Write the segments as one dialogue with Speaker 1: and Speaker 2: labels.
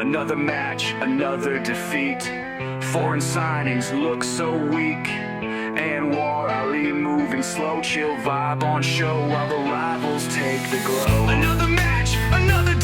Speaker 1: Another match, another defeat. Foreign signings look so weak. And War Ali moving slow, chill vibe on show while the rivals take the glow. Another match, another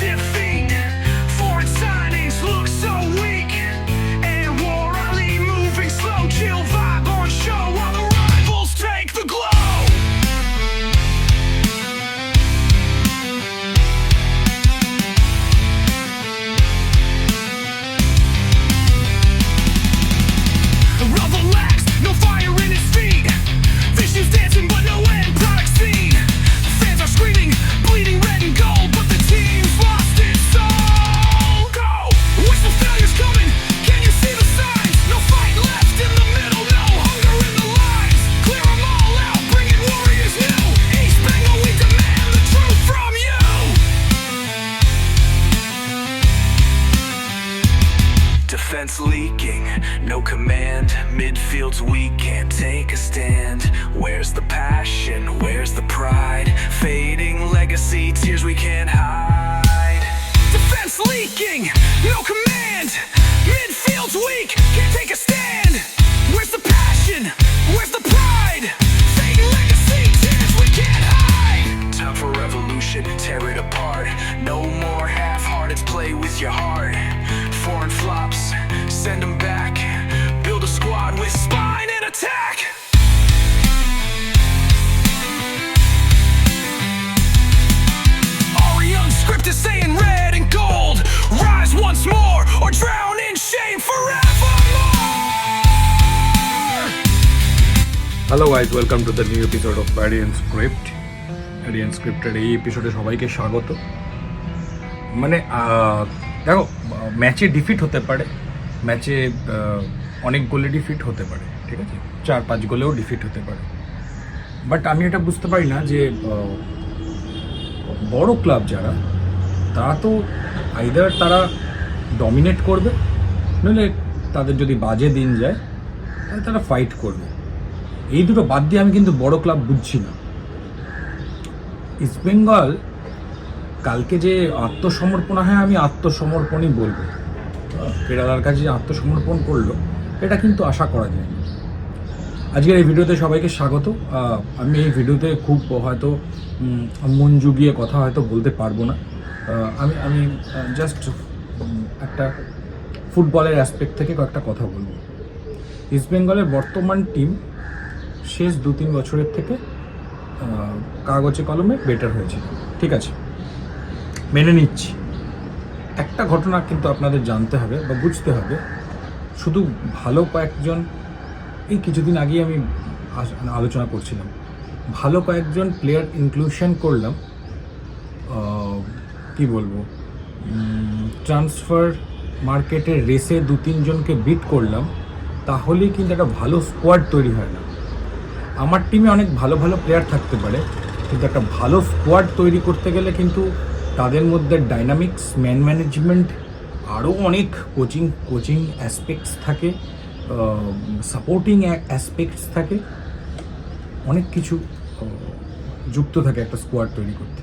Speaker 1: no command. Midfield's weak,
Speaker 2: hello guys welcome to the new episode of variant script variant স্ক্রিপ্টের এই এপিসোডে সবাইকে স্বাগত। মানে দেখো ম্যাচে defeat হতে পারে ম্যাচে অনেক গোলে ডিফিট হতে পারে, ঠিক আছে? চার, পাঁচ গোলেও ডিফিট হতে পারে। বাট আমি এটা বুঝতে পারি না যে বড় ক্লাব যারা, তারা তো আইদার তারা ডমিনেট করবে, নইলে তাদের যদি বাজে দিন যায়, তাহলে তারা ফাইট করবে। এই দুটো বাদ দিয়ে আমি কিন্তু বড় ক্লাব বুঝছি না। ইস্টবেঙ্গল কালকে যে আত্মসমর্পণ, হয়, আমি আত্মসমর্পণই বলব। কেরালার কাছে যে আত্মসমর্পণ করল, এটা কিন্তু আশা করা যায় আজকের এই ভিডিওতে সবাইকে স্বাগত। আমি এই ভিডিওতে খুব হয়তো মন জুগিয়ে কথা হয়তো বলতে পারব না। আমি আমি জাস্ট একটা ফুটবলের অ্যাসপেক্ট থেকে কয়েকটা কথা বলব। ইস্টবেঙ্গলের বর্তমান টিম শেষ দু তিন বছরের থেকে কাগজে কলমে বেটার হয়েছে। ঠিক আছে, মেনে নিচ্ছি। একটা ঘটনা কিন্তু আপনাদের জানতে হবে বা বুঝতে হবে। শুধু ভালো কয়েকজন, এই কিছুদিন আগেই আমি আলোচনা করছিলাম। ভালো কয়েকজন প্লেয়ার ইনক্লুশন করলাম। কি বলব? ট্রান্সফার মার্কেটের রেসে দু তিনজনকে বিট করলাম। তাহলেই কিন্তু একটা ভালো স্কোয়াড তৈরি হয় না। আমার টিমে অনেক ভালো ভালো প্লেয়ার থাকতে পারে, কিন্তু একটা ভালো স্কোয়াড তৈরি করতে গেলে কিন্তু তাদের মধ্যে ডাইনামিক্স ম্যান ম্যানেজমেন্ট আরও অনেক কোচিং কোচিং অ্যাসপেক্টস থাকে সাপোর্টিং অ্যাসপেক্টস থাকে। অনেক কিছু যুক্ত থাকে একটা স্কোয়াড তৈরি করতে।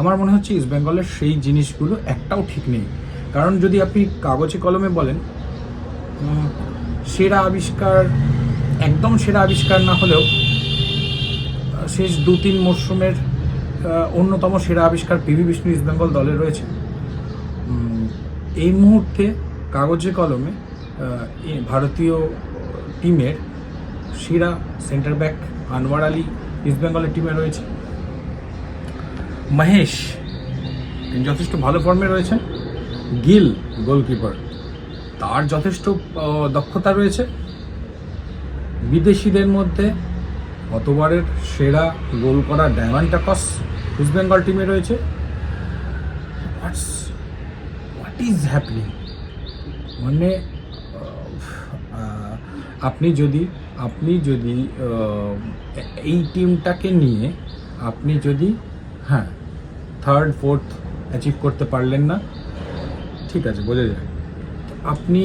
Speaker 2: আমার মনে হচ্ছে ইস্ট বেঙ্গলের সেই জিনিসগুলো একটাও ঠিক নেই। কারণ যদি আপনি কাগজে কলমে বলেন সেরা আবিষ্কার একদম সেরা আবিষ্কার না হলেও শেষ দু তিন মরশুমের অন্যতম সেরা আবিষ্কার পিভি বিষ্ণু ইস্টবেঙ্গল দলে রয়েছে। এই মুহূর্তে কাগজে কলমে ভারতীয় টিমের সেরা সেন্টার ব্যাক আনোয়ার আলী ইস্টবেঙ্গলের টিমে রয়েছে। মহেশ, তিনি যথেষ্ট ভালো ফর্মে রয়েছেন। গিল গোলকিপার তার যথেষ্ট দক্ষতা রয়েছে। বিদেশিদের মধ্যে গতবারের সেরা গোল করা ডায়মন্ড টাকস বেঙ্গল টিমে রয়েছে। হোয়াটস হোয়াট ইজ হ্যাপনিং মানে আপনি যদি আপনি যদি এই টিমটাকে নিয়ে আপনি যদি হ্যাঁ থার্ড ফোর্থ অ্যাচিভ করতে পারলেন না, ঠিক আছে, বোঝা যায়। আপনি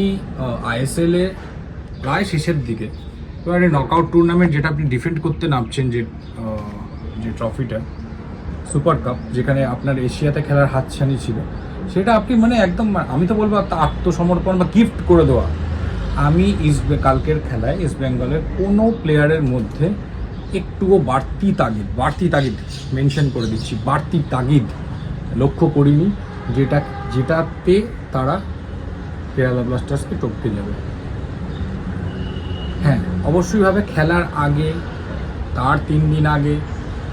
Speaker 2: আইএসএল প্রায় শেষের দিকে এবারে নকআউট টুর্নামেন্ট যেটা আপনি ডিফেন্ড করতে নামছেন যে যে ট্রফিটা সুপার কাপ যেখানে আপনার এশিয়াতে খেলার হাতছানি ছিল, সেটা আপনি মানে একদম, আমি তো বলব আত্মসমর্পণ বা গিফট করে দেওয়া। আমি ইস্ট কালকের খেলায় ইস্ট বেঙ্গলের কোনো প্লেয়ারের মধ্যে একটুও বাড়তি তাগিদ বাড়তি তাগিদ মেনশন করে দিচ্ছি, বাড়তি তাগিদ লক্ষ্য করিনি, যেটা যেটাতে তারা কেরালা ব্লাস্টার্সকে টপকে যাবে। অবশ্যইভাবে খেলার আগে, তার তিন দিন আগে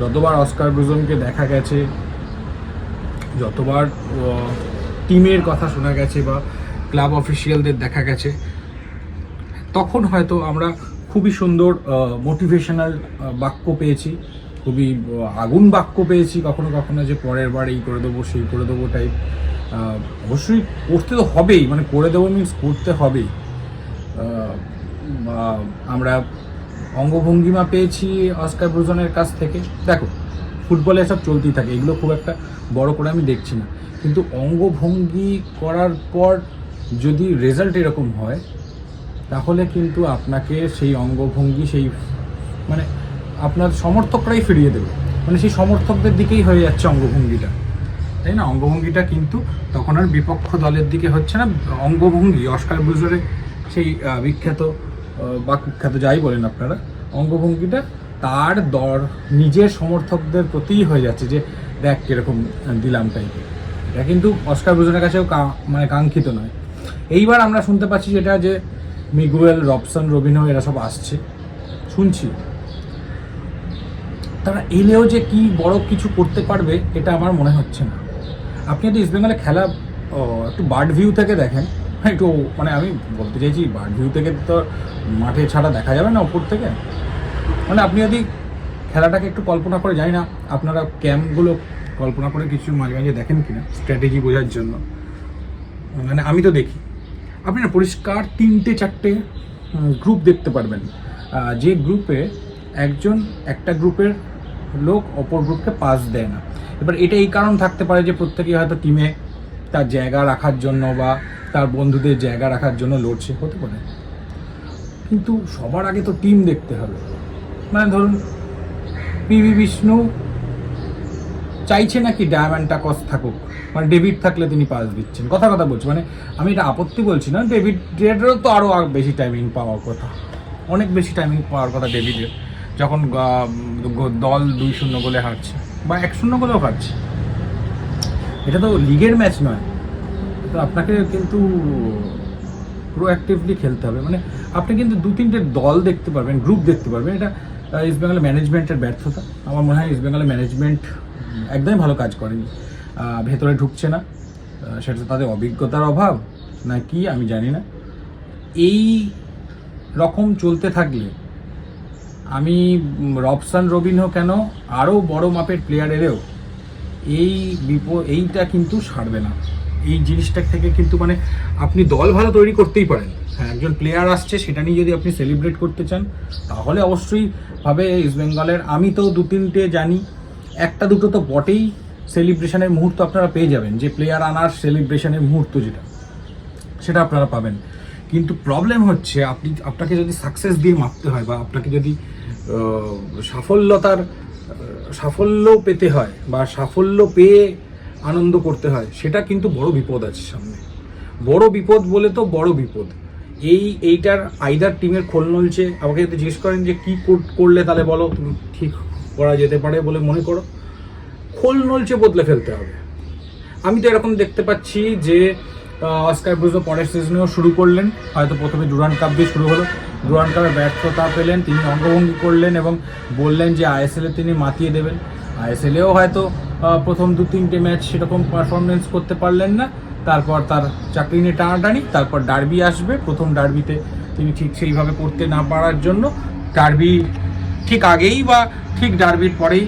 Speaker 2: যতবার অস্কার ব্রুজনকে দেখা গেছে, যতবার টিমের কথা শোনা গেছে বা ক্লাব অফিসিয়ালদের দেখা গেছে, তখন হয়তো আমরা খুবই সুন্দর মোটিভেশনাল বাক্য পেয়েছি, খুবই আগুন বাক্য পেয়েছি কখনো কখনো যে পরের বার এই করে দেবো, সেই করে দেবো টাইপ অবশ্যই করতে তো হবেই মানে করে দেবো মিন্স করতে হবেই আমরা অঙ্গভঙ্গিমা পেয়েছি অস্কার ব্রুজনের কাছ থেকে। দেখো, ফুটবলে সব চলতেই থাকে, এগুলো খুব একটা বড় করে আমি দেখছি না। কিন্তু অঙ্গভঙ্গি করার পর যদি রেজাল্ট এরকম হয়, তাহলে কিন্তু আপনাকে সেই অঙ্গভঙ্গি, সেই মানে আপনার সমর্থকরাই ফিরিয়ে দেবে। মানে সেই সমর্থকদের দিকেই হয়ে যাচ্ছে অঙ্গভঙ্গিটা। তাই না? অঙ্গভঙ্গিটা কিন্তু তখন আর বিপক্ষ দলের দিকে হচ্ছে না। অঙ্গভঙ্গি, অস্কার ব্রুজরে সেই বিখ্যাত বা কুখ্যাত যাই বলেন আপনারা, অঙ্গভঙ্গিটা তার দর, নিজের সমর্থকদের প্রতিই হয়ে যাচ্ছে যে, দেখ কীরকম দিলাম টাইপের এটা কিন্তু অস্কার ব্রুজনের কাছেও মানে কাঙ্ক্ষিত নয়। এইবার আমরা শুনতে পাচ্ছি যেটা যে, মিগুয়েল, রবসন রবিনো এরা সব আসছে। শুনছি। তারা এলেও যে কি বড় কিছু করতে পারবে, এটা আমার মনে হচ্ছে না। আপনি যদি ইস্ট ইস্টবেঙ্গলে খেলা একটু বার্ড ভিউ থেকে দেখেন একটু মানে আমি বলতে চাইছি বার্ড ভিউ থেকে তো মাঠে ছাড়া দেখা যাবে না ওপর থেকে। মানে আপনি যদি খেলাটাকে একটু কল্পনা করে যাই না আপনারা ক্যাম্পগুলো কল্পনা করে কিছু মাঝে মাঝে দেখেন কিনা স্ট্র্যাটেজি বোঝার জন্য। মানে আমি তো দেখি, আপনি না পরিষ্কার তিনটে, চারটে গ্রুপ দেখতে পারবেন। যে গ্রুপে একজন একটা গ্রুপের লোক অপর গ্রুপকে পাস দেয় না। এবার এটা এই কারণ থাকতে পারে যে প্রত্যেকেই হয়তো টিমে তার জায়গা রাখার জন্য বা তার বন্ধুদের জায়গা রাখার জন্য লড়ছে, হতে পারে। কিন্তু সবার আগে তো টিম দেখতে হবে। মানে ধরুন পিভি বিষ্ণু চাইছে নাকি ডায়মন্ডটা কস থাকুক? মানে ডেভিড থাকলে তিনি পাস দিচ্ছেন। কথা কথা বলছি মানে আমি এটা আপত্তি বলছি না, ডেভিড ডেভিডেরও তো আরও বেশি টাইমিং পাওয়ার কথা। অনেক বেশি টাইমিং পাওয়ার কথা ডেভিডের, যখন দল দুই শূন্য গোলে হারছে। বা এক শূন্য গোলেও হারছে। এটা তো লিগের ম্যাচ নয়। তো আপনাকে কিন্তু প্রোঅ্যাক্টিভলি খেলতে হবে। মানে আপনি কিন্তু দু তিনটে দল দেখতে পারবেন গ্রুপ দেখতে পারবেন। এটা ইস্ট বেঙ্গলের ম্যানেজমেন্টের ব্যর্থতা। আমার মনে হয় ইস্ট বেঙ্গলের ম্যানেজমেন্ট একদমই ভালো কাজ করেনি। ভেতরে ঢুকছে না। সেটা তাদের অভিজ্ঞতার অভাব, না কি আমি জানি না। এই রকম চলতে থাকলে আমি রবসান রবিনহো কেন আরও বড় মাপের প্লেয়ার এলেও এই বিপ, এইটা কিন্তু সারবে না। এই জিনিসটা থেকে কিন্তু মানে আপনি দল ভালো তৈরি করতেই পারেন। হ্যাঁ একজন প্লেয়ার আসছে, সেটা নিয়ে যদি আপনি সেলিব্রেট করতে চান, তাহলে অবশ্যই ভাবে ইস্ট বেঙ্গলের আমি তো দু তিনটে জানি, একটা দুটো তো বটেই সেলিব্রেশনের মুহূর্ত আপনারা পেয়ে যাবেন, যে প্লেয়ার আনার সেলিব্রেশনের মুহূর্ত যেটা, সেটা আপনারা পাবেন। কিন্তু প্রবলেম হচ্ছে, আপনি, আপনাকে যদি সাকসেস দিয়ে মাপতে হয় বা আপনাকে যদি সাফল্যতার সাফল্য পেতে হয় বা সাফল্য পেয়ে আনন্দ করতে হয়, সেটা কিন্তু বড় বিপদ আছে সামনে। বড় বিপদ বলে তো বড় বিপদ। এই, এইটার আইদার টিমের খোল নলছে। আমাকে যদি জিজ্ঞেস করেন যে কি কর- করলে তাহলে বলো, তুমি ঠিক করা যেতে পারে বলে মনে করো। খোল নলছে বদলে ফেলতে হবে। আমি তো এরকম দেখতে পাচ্ছি যে অস্কার ব্রুজো পরের সিজনেও শুরু করলেন। হয়তো প্রথমে ডুরান কাপ দিয়ে শুরু হলো। ডুরান কাপে ব্যর্থতা পেলেন, তিনি অঙ্গভঙ্গি করলেন এবং বললেন যে আইএসএলে তিনি মাতিয়ে দেবেন। আইএসএলেও হয়তো প্রথম দু তিনটে ম্যাচ সেরকম পারফরমেন্স করতে পারলেন না। তারপর তার চাকরি নিয়ে টানাটানি তারপর ডার্বি আসবে। প্রথম ডার্বিতে তিনি ঠিক সেইভাবে করতে না পারার জন্য ডার্বি ঠিক আগেই বা ঠিক ডার্বির পরেই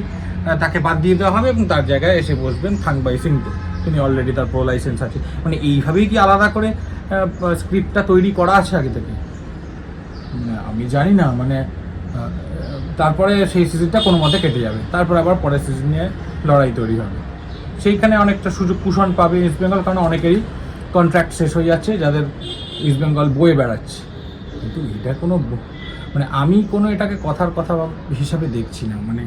Speaker 2: তাকে বাদ দিয়ে দেওয়া হবে এবং তার জায়গায় এসে বসবেন থাংবাই সিংতে তিনি অলরেডি তার প্রো লাইসেন্স আছে। মানে এইভাবেই কি আলাদা করে স্ক্রিপ্টটা তৈরি করা আছে আগে থেকে? না, আমি জানি না মানে তারপরে সেই সিজনটা কোনো মতে কেটে যাবে। তারপর আবার পরের সিজন নিয়ে লড়াই তৈরি হবে। সেইখানে অনেকটা সুযোগ কুশন পাবে ইস্ট বেঙ্গল কারণ অনেকেরই কন্ট্রাক্ট শেষ হয়ে যাচ্ছে, যাদের ইস্ট বেঙ্গল বয়ে বেড়াচ্ছে। কিন্তু এটা কোনো মানে আমি কোনো এটাকে কথার কথা হিসাবে দেখছি না। মানে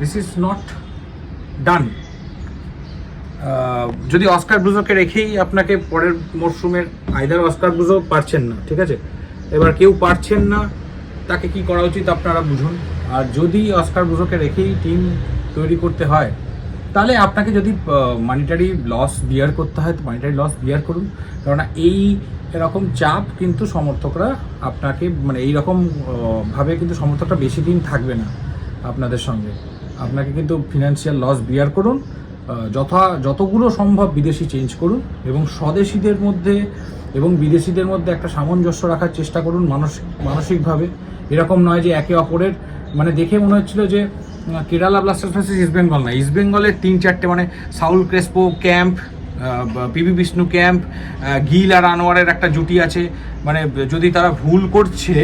Speaker 2: দিস ইজ নট ডান যদি অস্কার ব্রুজোকে রেখেই আপনাকে পরের মরশুমের আইদার অস্কার ব্রুজো পারছেন না, ঠিক আছে? এবার কেউ পারছেন না, তাকে কি করা উচিত আপনারা বুঝুন। আর যদি অস্কার ব্রুজোকে রেখেই টিম তৈরি করতে হয়, তাহলে আপনাকে যদি মানিটারি লস বিয়ার করতে হয়, তো মানিটারি লস বিয়ার করুন। কেননা এই এরকম চাপ কিন্তু সমর্থকরা আপনাকে মানে এই রকম ভাবে কিন্তু সমর্থকরা বেশি দিন থাকবে না আপনাদের সঙ্গে। আপনাকে কিন্তু ফিনান্সিয়াল লস বিয়ার করুন যথা, যতগুলো সম্ভব বিদেশি চেঞ্জ করুন এবং স্বদেশিদের মধ্যে এবং বিদেশিদের মধ্যে একটা সামঞ্জস্য রাখার চেষ্টা করুন মানসিক, মানসিকভাবে। এরকম নয় যে একে অপরের মানে দেখে মনে হচ্ছিল যে Kerala Blasters versus East Bengal না। ইস্ট বেঙ্গলের তিন, চারটে মানে Saul Crespo camp PB Vishnu camp Gill আর আনোয়ারের একটা জুটি আছে। মানে যদি তারা ভুল করছে,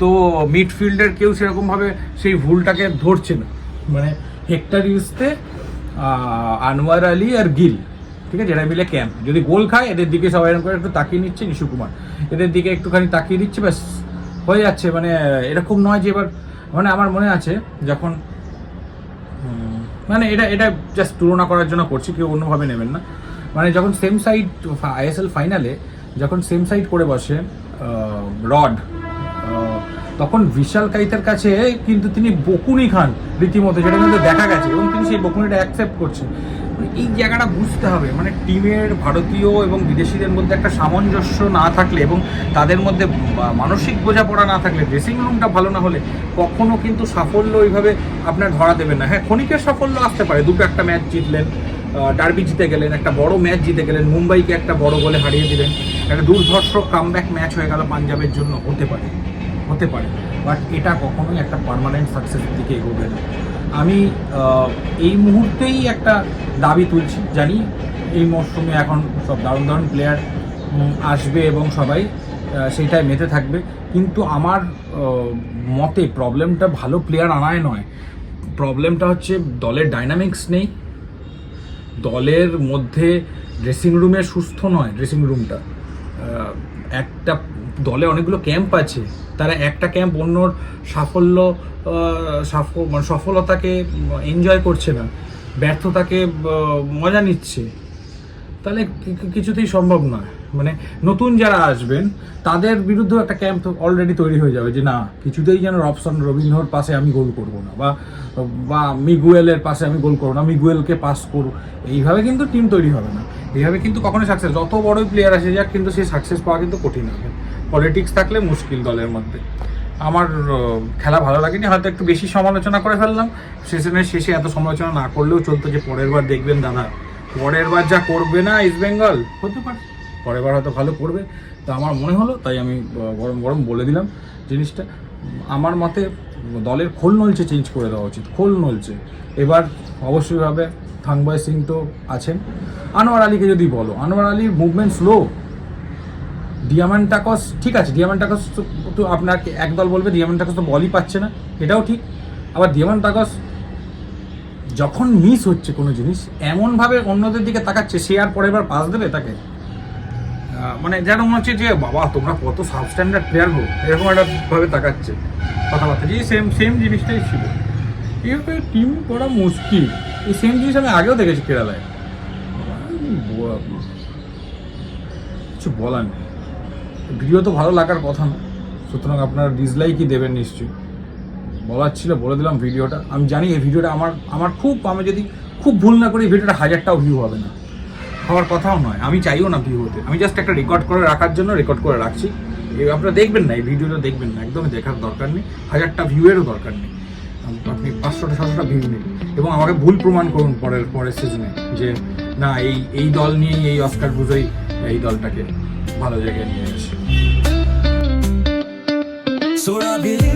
Speaker 2: তো মিডফিল্ডের কেউ সেরকমভাবে সেই ভুলটাকে ধরছে না। মানে হেক্টর ইউজতে আনোয়ার আলী আর গিল ঠিক আছে? এরা মিলে ক্যাম্প যদি গোল খায়, এদের দিকে সবাই এরকম করে একটু তাকিয়ে নিচ্ছে নিশু কুমার। এদের দিকে একটুখানি তাকিয়ে দিচ্ছে, ব্যাস, হয়ে যাচ্ছে। মানে এরকম নয় যে এবার মানে আমার মনে আছে, যখন মানে এটা এটা জাস্ট তুলনা করার জন্য করছি, কেউ অন্যভাবে নেবেন না। মানে যখন সেম সাইড আইএসএল ফাইনালে যখন সেম সাইড করে বসে রড তখন বিশাল কাইতের কাছে কিন্তু তিনি বকুনি খান রীতিমতো, যেটা কিন্তু দেখা গেছে। এবং তিনি সেই বকুনিটা অ্যাকসেপ্ট করছেন। এই জায়গাটা বুঝতে হবে। মানে টিমের ভারতীয় এবং বিদেশিদের মধ্যে একটা সামঞ্জস্য না থাকলে এবং তাদের মধ্যে মানসিক বোঝাপড়া না থাকলে ড্রেসিং রুমটা ভালো না হলে কখনো কিন্তু সাফল্য ওইভাবে আপনার ধরা দেবেন না। হ্যাঁ ক্ষণিকের সাফল্য আসতে পারে। দুটো একটা ম্যাচ জিতলেন ডার্বি জিতে গেলেন, একটা বড় ম্যাচ জিতে গেলেন, মুম্বাইকে একটা বড় বলে হারিয়ে দিলেন। একটা দুর্ধর্ষ কামব্যাক ম্যাচ হয়ে গেল পাঞ্জাবের জন্য। হতে পারে হতে পারে। বাট এটা কখনোই একটা পার্মানেন্ট সাকসেসের দিকে এগোবে না। আমি এই মুহূর্তেই একটা দাবি তুলছি জানি এই মরশুমে এখন সব দারুণ দারুণ প্লেয়ার আসবে এবং সবাই আহ, সেইটায় মেতে থাকবে। কিন্তু আমার মতে প্রবলেমটা ভালো প্লেয়ার আনায় নয়। প্রবলেমটা হচ্ছে দলের ডাইনামিক্স নেই। দলের মধ্যে ড্রেসিং রুমে সুস্থ নয় ড্রেসিং রুমটা একটা দলে অনেকগুলো ক্যাম্প আছে। তারা একটা ক্যাম্প অন্যর সাফল্য মানে সফলতাকে এনজয় করছে না। ব্যর্থতাকে মজা নিচ্ছে। তাহলে কিছুতেই সম্ভব নয় মানে নতুন যারা আসবেন, তাদের বিরুদ্ধেও একটা ক্যাম্প অলরেডি তৈরি হয়ে যাবে যে, না, কিছুতেই যেন রবসন রবীন্দ্রর পাশে আমি গোল করব না বা বা মিগুয়েলের পাশে আমি গোল করব না, মিগুয়েলকে পাস করব। এইভাবে কিন্তু টিম তৈরি হবে না। এইভাবে কিন্তু কখনো সাকসেস যত বড়ই প্লেয়ার আসে যাক, কিন্তু সেই সাকসেস পাওয়া কিন্তু কঠিন হবে। পলিটিক্স থাকলে মুশকিল দলের মধ্যে। আমার খেলা ভালো লাগেনি, হয়তো একটু বেশি সমালোচনা করে ফেললাম। সেশনের শেষে এত সমালোচনা না করলেও চলতো যে পরের বার দেখবেন দাদা। পরের বার যা করবে না ইস্ট বেঙ্গল হতে পারে। পরের বার হয়তো ভালো করবে। তো আমার মনে হলো, তাই আমি গরম গরম বলে দিলাম জিনিসটা। আমার মতে দলের খোল নলছে চেঞ্জ করে দেওয়া উচিত, খোল নলছে এবার অবশ্যইভাবে থাংবাই সিং তো আছেন। আনোয়ার আলীকে যদি বলো, আনোয়ার আলীর মুভমেন্ট স্লো ডিয়ামান্টাকস ঠিক আছে ডিয়ামান্টাকস তো- আপনাকে একদল বলবে ডিয়ামান্টাকস তো বলই পাচ্ছে না, এটাও ঠিক। আবার ডিয়ামান্টাকস যখন মিস হচ্ছে কোনো জিনিস, এমনভাবে অন্যদের দিকে তাকাচ্ছে, সে আর পরের বার পাস দেবে তাকে? মানে যেন মনে হচ্ছে যে, বাবা, তোমরা কত সাবস্ট্যান্ডার্ড প্লেয়ার হো এরকম একটা ভাবে তাকাচ্ছে, কথাবার্তা। যে সেম সেম জিনিসটাই ছিল। এইভাবে টিম করা মুশকিল। এই সেম জিনিস আমি আগেও দেখেছি কেরালায়। কিছু বলার নেই। ভিডিও তো ভালো লাগার কথা না। সুতরাং আপনারা ডিসলাইকই দেবেন নিশ্চয়ই। বলার ছিল, বলে দিলাম ভিডিওটা। আমি জানি এই ভিডিওটা আমার আমার খুব, আমি যদি খুব ভুল না করি, ভিডিওটা হাজারটাও ভিউ হবে না। হওয়ার কথাও নয়। আমি চাইও না ভিউ হতে। আমি জাস্ট একটা রেকর্ড করে রাখার জন্য রেকর্ড করে রাখছি। আপনারা দেখবেন না, এই ভিডিওটা দেখবেন না। একদমই দেখার দরকার নেই। হাজারটা ভিউয়েরও দরকার নেই। আপনি পাঁচশোটা সাতশোটা ভিউ নেই এবং আমাকে ভুল প্রমাণ করুন পরের পরের সিজনে যে, না, এই এই দল নিয়েই এই অস্কার বুঝোই এই দলটাকে ভালো জায়গায় নিয়ে এসে
Speaker 1: Believe